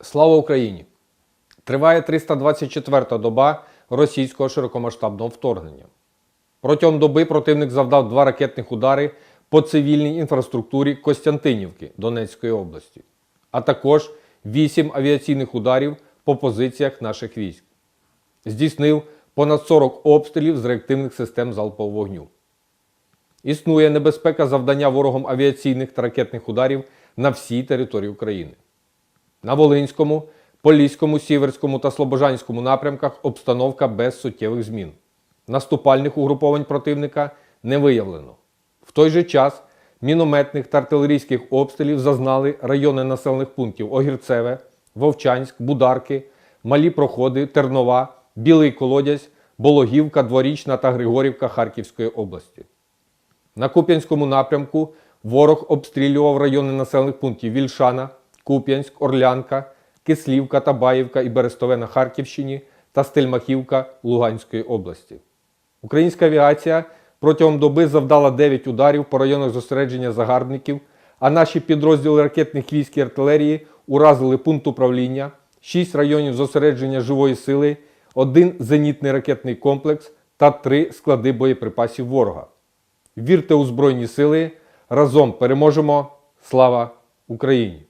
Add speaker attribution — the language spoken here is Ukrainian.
Speaker 1: Слава Україні! Триває 324-та доба російського широкомасштабного вторгнення. Протягом доби противник завдав два ракетних удари по цивільній інфраструктурі Костянтинівки Донецької області, а також вісім авіаційних ударів по позиціях наших військ. Здійснив понад 40 обстрілів з реактивних систем залпового вогню. Існує небезпека завдання ворогом авіаційних та ракетних ударів на всій території України. На Волинському, Поліському, Сіверському та Слобожанському напрямках обстановка без суттєвих змін. Наступальних угруповань противника не виявлено. В той же час мінометних та артилерійських обстрілів зазнали райони населених пунктів Огірцеве, Вовчанськ, Бударки, Малі Проходи, Тернова, Білий Колодязь, Бологівка, Дворічна та Григорівка Харківської області. На Куп'янському напрямку ворог обстрілював райони населених пунктів Вільшана, Куп'янськ, Орлянка, Кислівка, Табаївка і Берестове на Харківщині та Стельмахівка Луганської області. Українська авіація протягом доби завдала 9 ударів по районах зосередження загарбників, а наші підрозділи ракетних військ і артилерії уразили пункт управління, 6 районів зосередження живої сили, один зенітний ракетний комплекс та 3 склади боєприпасів ворога. Вірте у Збройні Сили. Разом переможемо. Слава Україні!